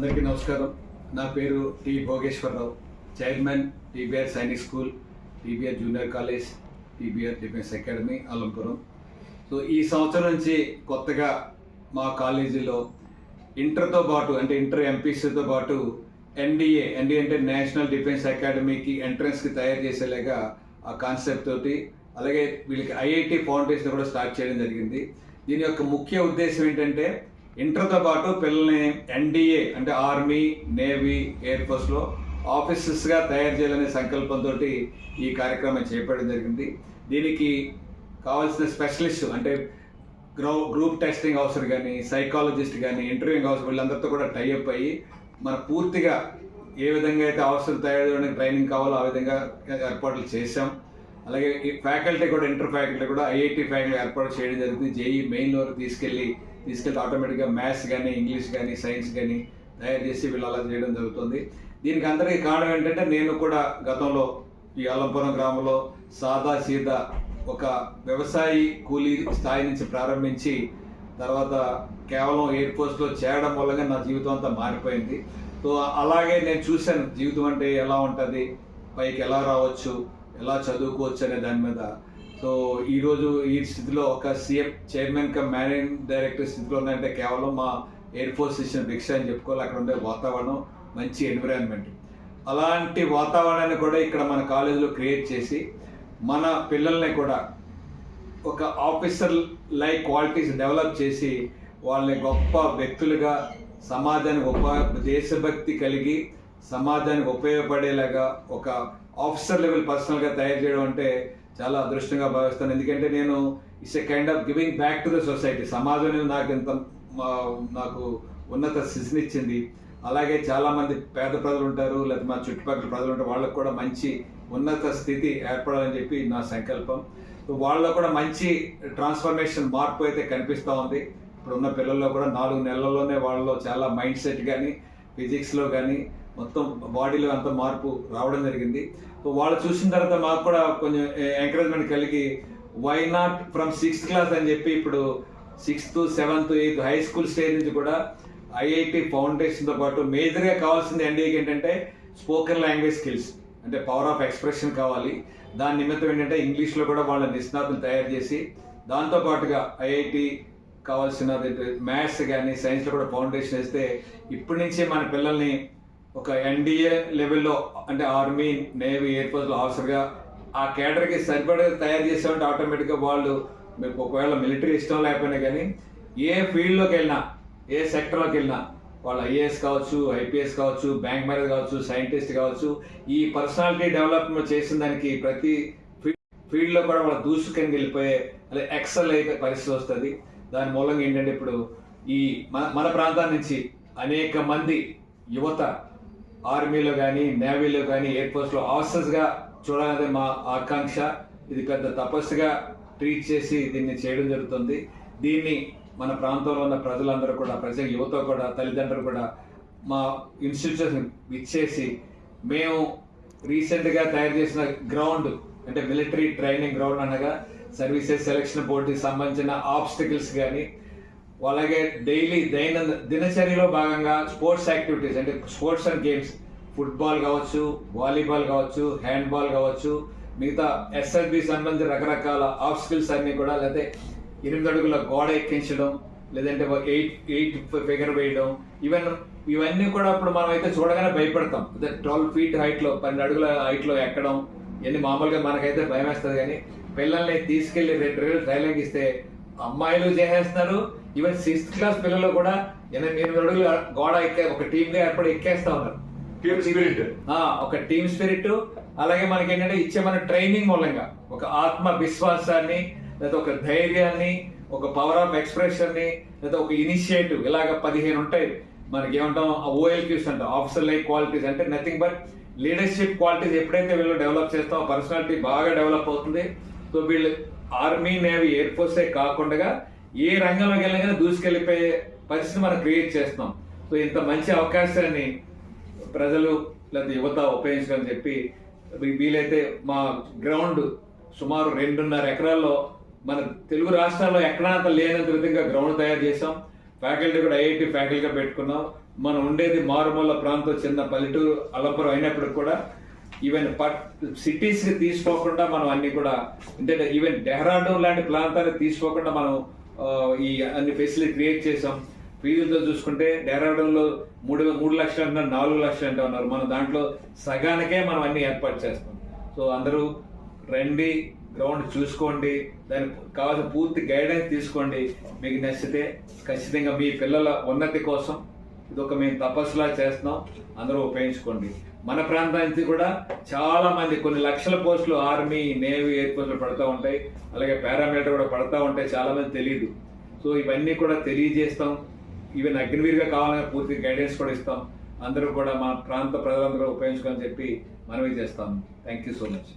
అందరికీ నమస్కారం. నా పేరు T Bhogeswararao. Chairman TBR Sainik school TBR junior college TBR defence academy Alampuram. So ఈ సంవత్సరం నుంచి కొత్తగా మా కాలేజీలో ఇంటర్తో పాటు అంటే ఇంటర్ ఎంపీసీతో పాటు ఎన్డీఏ ఎన్డీఏ అంటే నేషనల్ డిఫెన్స్ అకాడమీకి ఎంట్రన్స్కి తయారు చేసేలాగా ఆ కాన్సెప్ట్ తోటి అలాగే వీళ్ళకి ఐఐటి ఫౌండేషన్ కూడా స్టార్ట్ చేయడం జరిగింది. దీని యొక్క ముఖ్య ఉద్దేశం ఏంటంటే ఇంటర్తో పాటు పిల్లల్ని ఎన్డీఏ అంటే ఆర్మీ నేవీ ఎయిర్ ఫోర్స్లో ఆఫీసర్స్గా తయారు చేయాలనే సంకల్పంతో ఈ కార్యక్రమం చేపట్టడం జరిగింది. దీనికి కావాల్సిన స్పెషలిస్ట్ అంటే గ్రౌ గ్రూప్ టెస్టింగ్ అవసరం కానీ సైకాలజిస్ట్ కానీ ఇంటర్వ్యూయింగ్ అవసరం వీళ్ళందరితో కూడా టైఅప్ అయ్యి మన పూర్తిగా ఏ విధంగా అయితే అవసరం తయారు చేయడానికి ట్రైనింగ్ కావాలో ఆ విధంగా ఏర్పాట్లు చేశాం. అలాగే ఈ ఫ్యాకల్టీ కూడా ఇంటర్ ఫ్యాకల్టీ కూడా ఐఐటి ఫ్యాకల్టీ ఏర్పాటు చేయడం జరుగుతుంది. జేఈ మెయిన్ వరకు తీసుకెళ్ళి తీసుకెళ్ళి ఆటోమేటిక్గా మ్యాథ్స్ కానీ ఇంగ్లీష్ కానీ సైన్స్ కానీ తయారు చేసి వీళ్ళు అలా చేయడం జరుగుతుంది. దీనికి అందరికీ కారణం ఏంటంటే నేను కూడా గతంలో ఈ అల్లంపురం గ్రామంలో సాదా సీదా ఒక వ్యవసాయి కూలీ స్థాయి నుంచి ప్రారంభించి తర్వాత కేవలం ఎయిర్ ఫోర్స్లో చేరడం వల్లగా నా జీవితం అంతా మారిపోయింది. సో అలాగే నేను చూశాను జీవితం అంటే ఎలా ఉంటుంది పైకి ఎలా రావచ్చు ఎలా చదువుకోవచ్చు అనే దాని మీద. సో ఈరోజు ఈ స్థితిలో ఒక CM chairman cum managing director స్థితిలో ఉన్నాయంటే కేవలం మా ఎయిర్ ఫోర్స్ ఇచ్చిన భిక్ష అని చెప్పుకోవాలి. అక్కడ ఉండే వాతావరణం మంచి ఎన్విరాన్మెంట్. అలాంటి వాతావరణాన్ని కూడా ఇక్కడ మన కాలేజీలో క్రియేట్ చేసి మన పిల్లల్ని కూడా ఒక ఆఫీసర్ లైక్ క్వాలిటీస్ డెవలప్ చేసి వాళ్ళని గొప్ప వ్యక్తులుగా సమాజానికి ఉప దేశభక్తి కలిగి సమాజానికి ఉపయోగపడేలాగా ఒక ఆఫీసర్ లెవెల్ పర్సనల్గా తయారు చేయడం అంటే చాలా అదృష్టంగా భావిస్తాను. ఎందుకంటే నేను it's a kind of giving back to the society. సమాజం నాకు ఎంత మా- నాకు ఉన్నత స్థితినిచ్చింది అలాగే చాలామంది పేద ప్రజలు ఉంటారు లేకపోతే మా చుట్టుపక్కల ప్రజలు ఉంటారు. వాళ్ళకు కూడా మంచి ఉన్నత స్థితి ఏర్పడాలని చెప్పి నా సంకల్పం. వాళ్ళలో కూడా మంచి ట్రాన్స్ఫర్మేషన్ మార్పు అయితే కనిపిస్తూ ఉంది. ఇప్పుడు ఉన్న పిల్లల్లో కూడా నాలుగు నెలల్లోనే వాళ్ళలో చాలా మైండ్ సెట్ కానీ ఫిజిక్స్లో కానీ మొత్తం బాడీలో అంత మార్పు రావడం జరిగింది. సో వాళ్ళు చూసిన తర్వాత మాకు కూడా కొంచెం ఎంకరేజ్మెంట్ కలిగి why not from sixth class అని చెప్పి ఇప్పుడు sixth seventh eighth high school stage నుంచి కూడా ఐఐటి ఫౌండేషన్తో పాటు మేజర్గా కావాల్సింది ఎన్డీఏకి ఏంటంటే స్పోకెన్ లాంగ్వేజ్ స్కిల్స్ అంటే పవర్ ఆఫ్ ఎక్స్ప్రెషన్ కావాలి. దాని నిమిత్తం ఏంటంటే ఇంగ్లీష్లో కూడా వాళ్ళ నిష్ణాతులు తయారు చేసి దాంతో పాటుగా ఐఐటి కావాల్సిన మ్యాథ్స్ కానీ సైన్స్లో కూడా ఫౌండేషన్ వేస్తే ఇప్పటి నుంచే మన పిల్లల్ని ఒక ఎన్డీఏ లెవెల్లో అంటే ఆర్మీ నేవీ ఎయిర్ ఫోర్స్లో ఆఫీసర్గా ఆ కేడర్కి సరిపడే తయారు చేసామంటే ఆటోమేటిక్గా వాళ్ళు మీకు ఒకవేళ మిలిటరీ ఇష్టం లేకపోయినా కానీ ఏ ఫీల్డ్లోకి వెళ్ళినా ఏ సెక్టర్లోకి వెళ్ళినా వాళ్ళు ఐఏఎస్ కావచ్చు ఐపీఎస్ కావచ్చు బ్యాంక్ మేనేజర్ కావచ్చు సైంటిస్ట్ కావచ్చు ఈ పర్సనాలిటీ డెవలప్మెంట్ చేసిన దానికి ప్రతి ఫీల్డ్లో కూడా వాళ్ళ దూసుకొని వెళ్ళిపోయే అదే ఎక్సెల్ అయితే పరిస్థితి వస్తుంది. దాని మూలంగా ఏంటంటే ఇప్పుడు ఈ మన మన ప్రాంతం నుంచి అనేక మంది యువత ఆర్మీలో కానీ నేవీలో కానీ ఎయిర్ ఫోర్స్లో ఆఫీసర్స్గా చూడాలనేది మా ఆకాంక్ష. ఇది పెద్ద తపస్సుగా ట్రీట్ చేసి దీన్ని చేయడం జరుగుతుంది. దీన్ని మన ప్రాంతంలో ఉన్న ప్రజలందరూ కూడా ప్రజల యువత కూడా తల్లిదండ్రులు కూడా మా ఇన్స్టిట్యూషన్ ఇచ్చేసి మేము రీసెంట్గా తయారు చేసిన గ్రౌండ్ అంటే మిలిటరీ ట్రైనింగ్ గ్రౌండ్ అనగా సర్వీసెస్ సెలక్షన్ బోర్డుకి సంబంధించిన ఆబ్స్టికల్స్ కానీ అలాగే డైలీ దైనంద దినచర్యలో భాగంగా స్పోర్ట్స్ యాక్టివిటీస్ అంటే స్పోర్ట్స్ అండ్ గేమ్స్. ఫుట్బాల్ కావచ్చు వాలీబాల్ కావచ్చు హ్యాండ్బాల్ కావచ్చు మిగతా ఎస్ఎల్బి సంబంధించిన రకరకాల ఆబ్స్టికల్స్ అన్ని కూడా లేకపోతే ఎనిమిది అడుగుల గోడ ఎక్కించడం లేదంటే ఎయిట్ ఎయిట్ ఫిగర్ వేయడం ఈవెన్ ఇవన్నీ కూడా ఇప్పుడు మనం అయితే చూడగానే భయపడతాం. అదే ట్వెల్వ్ ఫీట్ హైట్లో పన్నెండు అడుగుల హైట్లో ఎక్కడం ఇవన్నీ మామూలుగా మనకైతే భయం వేస్తుంది కానీ పిల్లల్ని తీసుకెళ్ళి రెండు రోజులు ట్రైలింగ్ ఇస్తే అమ్మాయిలు చేసేస్తున్నారు ఈవెన్ సిక్స్త్ క్లాస్ పిల్లలు కూడా ఎనిమిది ఎనిమిది అడుగులు గోడ ఎక్కే ఒక టీమ్గా ఏర్పడి ఎక్కేస్తా ఉన్నారు. టీమ్ స్పిరిట్ ఒక టీమ్ స్పిరిట్ అలాగే మనకి ఏంటంటే ఇచ్చే మన ట్రైనింగ్ మూలంగా ఒక ఆత్మ విశ్వాసాన్ని లేదా ఒక ధైర్యాన్ని ఒక పవర్ ఆఫ్ ఎక్స్ప్రెషన్ని లేదా ఒక ఇనిషియేటివ్ ఇలాగ పదిహేను ఉంటాయి. మనకి ఏమంటాం ఓఎల్క్యూస్ అంటాం ఆఫీసర్ లైక్ క్వాలిటీస్ అంటే నథింగ్ బట్ లీడర్షిప్ క్వాలిటీస్ ఎప్పుడైతే వీళ్ళు డెవలప్ చేస్తామో పర్సనాలిటీ బాగా డెవలప్ అవుతుంది. సో వీళ్ళు ఆర్మీ నేవీ ఎయిర్ ఫోర్సే కాకుండా ఏ రంగంలోకి వెళ్ళినా కానీ దూసుకెళ్ళిపోయే పరిస్థితి మనం క్రియేట్ చేస్తున్నాం. సో ఇంత మంచి అవకాశాన్ని ప్రజలు లేదా యువత ఉపయోగించాలని చెప్పి వీలైతే మా గ్రౌండ్ సుమారు రెండున్నర ఎకరాల్లో మన తెలుగు రాష్ట్రాల్లో ఎక్కడంత అంత లేనంత విధంగా గ్రౌండ్ తయారు చేసాం ఫ్యాకల్టీ కూడా ఐఐటి ఫ్యాకల్టీగా పెట్టుకున్నాం. మనం ఉండేది మారుమూల ప్రాంతం చిన్న పల్లెటూరు అలంపురం అయినప్పటికి కూడా ఈవెన్ పట్ సిటీస్ తీసుకోకుండా మనం అన్ని కూడా అంటే ఈవెన్ డెహ్రాడూన్ లాంటి ప్రాంతాన్ని తీసుకోకుండా మనం ఈ అన్ని ఫెసిలిటీ క్రియేట్ చేసాం ఫీజులతో చూసుకుంటే డెరాడంలో మూడు మూడు లక్షలు అంటున్నారు నాలుగు లక్షలు అంటే ఉన్నారు. మనం దాంట్లో సగానికే మనం అన్ని ఏర్పాటు చేస్తాం. సో అందరూ రండి గ్రౌండ్ చూసుకోండి దానికి కావాల్సిన పూర్తి గైడెన్స్ తీసుకోండి. మీకు నచ్చితే ఖచ్చితంగా మీ పిల్లల ఉన్నతి కోసం ఇది ఒక మేము తపస్సులా చేస్తున్నాం. అందరూ ఉపయోగించుకోండి. మన ప్రాంతానికి కూడా చాలా మంది కొన్ని లక్షల పోస్టులు ఆర్మీ నేవీ ఎయిర్ ఫోర్స్లో పడతా ఉంటాయి అలాగే పారామిలిటరీ కూడా పడతా ఉంటాయి చాలా మంది తెలియదు సో ఇవన్నీ కూడా తెలియజేస్తాం. ఈవెన్ అగ్నివీర్గా కావాలని పూర్తి గైడెన్స్ కూడా ఇస్తాం. అందరూ కూడా మా ప్రాంత ప్రజలందరూ ఉపయోగించుకోని చెప్పి మనవి చేస్తాం. Thank you so much